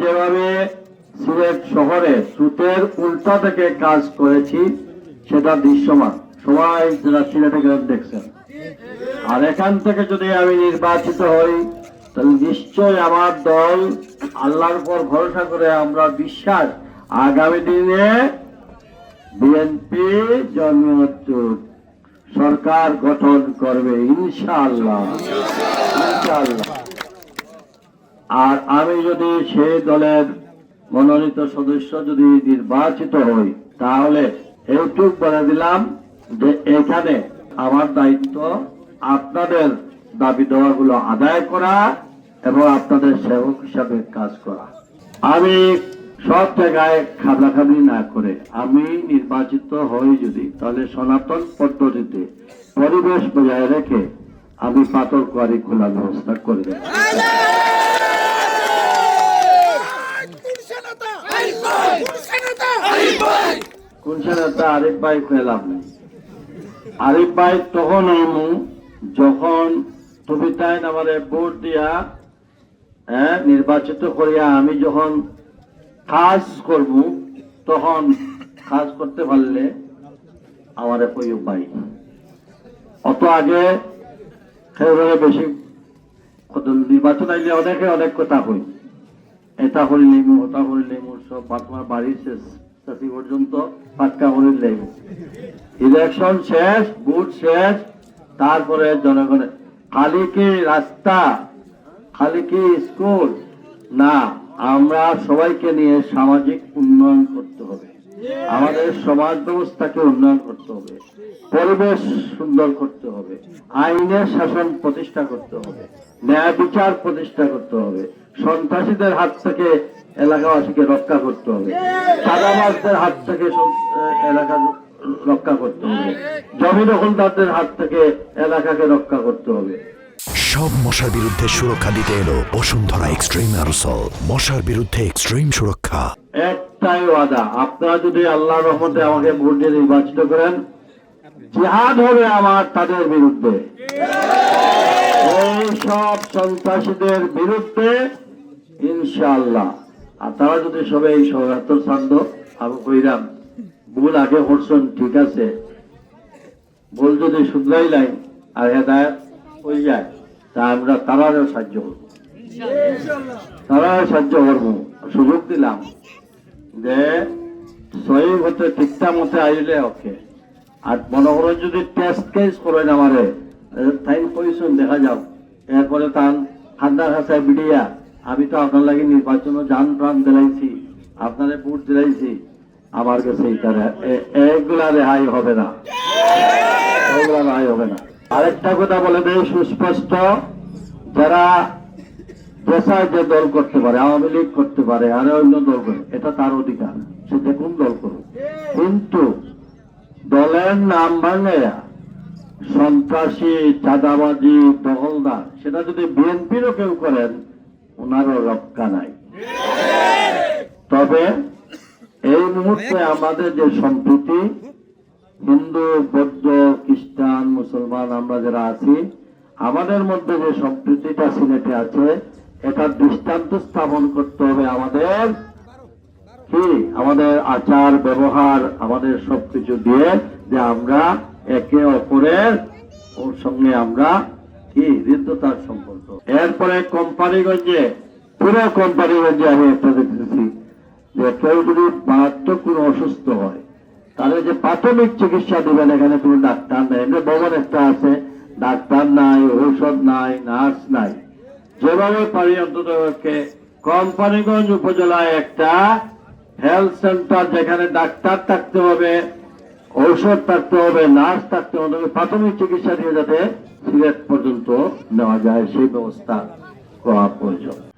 যেভাবে সিলেট শহরে সুতের উল্টা থেকে কাজ করেছি, সেটা দৃশ্যমান। সবাই যারা সিলেটে গেলেন দেখছেন। আর এখান থেকে যদি আমি নির্বাচিত হই, তাহলে নিশ্চয় আমার দল আল্লাহর উপর ভরসা করে আমরা বিশ্বাস আগামী দিনে বিএনপি জমিয়ত সরকার গঠন করবে, ইনশাআল্লাহ। ইনশাআল্লাহ। আর আমি যদি সেই দলের মনোনীত সদস্য যদি নির্বাচিত হই, তাহলে এইটুক বলে দিলাম যে এখানে আমার দায়িত্ব আপনাদের দাবি দেওয়াগুলো আদায় করা এবং আপনাদের সেবক হিসাবে কাজ করা। আমি সব জায়গায় খাবলাখাবলি না করে আমি নির্বাচিত হই যদি, তাহলে সনাতন পদ্ধতিতে পরিবেশ বজায় রেখে আমি পাথর কোয়ারি খোলার ব্যবস্থা করে কোন সেনাটা আরিফ ভাই পেলাম নাই। আরিফ ভাই তখন আমু, যখন কবিতায় আমারে ভোট দিয়া হ্যাঁ নির্বাচিত করিয়া আমি যখন কাজ করব, তখন কাজ করতে পারলে আমারে কই উপায় অত আগে সেভাবে বেশি নির্বাচন আইলে অনেকে অনেক কথা কই। এটা করিলেই মু, ওটা করিলেই মু, সব তোমার বাড়ি শেষ। পর্যন্ত পাক্কা করিলেই ইলেকশন শেষ, ভোট শেষ, তারপরে জনগণের খালি কি রাস্তা, খালি কি স্কুল? না, আমরা সবাইকে নিয়ে সামাজিক উন্নয়ন করতে হবে। আমাদের সমাজ ব্যবস্থাকে উন্নয়ন করতে হবে। পরিবেশ সুন্দর করতে হবে। আইনের শাসন প্রতিষ্ঠা করতে হবে। ন্যায় বিচার প্রতিষ্ঠা করতে হবে। সন্ত্রাসীদের হাত থেকে এলাকাবাসীকে রক্ষা করতে হবে। চাঁদাবাজদের হাত থেকে এলাকা রক্ষা করতে হবে। জমি দখলদারদের হাত থেকে এলাকাকে রক্ষা করতে হবে। সব মশার বিরুদ্ধে সুরক্ষা দিতে এলো বসুন্ধরা এক্সট্রিম অ্যারোসল। মশার বিরুদ্ধে এক্সট্রিম সুরক্ষা। একটাই ওয়াদা আপনারা যদি আল্লাহ রহমতে আমাকে ভোট দিয়ে নির্বাচিত করেন জিহাদ হবে আমার তাদের বিরুদ্ধে। এই সব সন্ত্রাসীদের বিরুদ্ধে ইনশাআল্লাহ। আর তারা যদি সবাই এই সৌরাত্তর ছান্দ আমি কইরাম ভুল আগে করছেন ঠিক আছে। ভুল যদি শুধরাই লাই আর হেদায়ত হয়ে যায় তা আমরা তারারও সাহায্য করব। তারা সাহায্য করব। সুযোগ দিলাম যে সহি হতে ঠিকঠাক মতে আইলে ওকে। আর মনে করো যদি টেস্ট কেস করেন আমারে টাইম পজিশন দেখা যাও এরপরে তান ঠান্ডা খাঁচায় বিড়িয়া আমি তো আপনার লাগে নির্বাচন যান প্রাণ দিলাইছি, আপনারে ভোট দিলাইছি। আমার কাছে এগুলা রেহাই হবে না। এগুলা রেহাই হবে না। আরেকটা কথা বলে দেয় সুস্পষ্ট, যারা দেশায় যে দল করতে পারে, আওয়ামী লীগ করতে পারে, আর অন্য দল করে, এটা তার অধিকার সে যে কোন দল করুক। কিন্তু দলের নাম ভাঙাইয়া সন্ত্রাসী, চাঁদাবাজি, দখলদার, সেটা যদি বিএনপিরও কেউ করেন ওনারও রক্ষা নাই। তবে এই মুহূর্তে আমাদের যে সম্প্রীতি, হিন্দু, বৌদ্ধ, খ্রিস্টান, মুসলমান আমরা যারা আছি, আমাদের মধ্যে যে সম্প্রীতিটা সিলেটে আছে, এটা দৃষ্টান্ত স্থাপন করতে হবে আমাদের কি? আমাদের আচার, ব্যবহার, আমাদের সবকিছু দিয়ে যে আমরা একে অপরের ওর সঙ্গে আমরা কি হৃদ্যতার সম্পর্ক? এরপরে কোম্পানিগঞ্জে পুরো কোম্পানিগঞ্জে আমি একটা দেখতেছি যে কেউ যদি মারাত্মক কোনো অসুস্থ হয়, তাহলে যে প্রাথমিক চিকিৎসা দিবেন এখানে কোনো ডাক্তার নাই। এমনি ভবন একটা আছে, ডাক্তার নাই, ঔষধ নাই, নার্স নাই। যেভাবে পারি অন্তত কোম্পানিগঞ্জ উপজেলায় একটা হেলথ সেন্টার যেখানে ডাক্তার থাকতে হবে। ঔষধ থাকতে হবে, নার্স থাকতে হবে, প্রাথমিক চিকিৎসা দিয়ে যাতে সিলেট পর্যন্ত নেওয়া যায়, সেই ব্যবস্থা করা প্রয়োজন।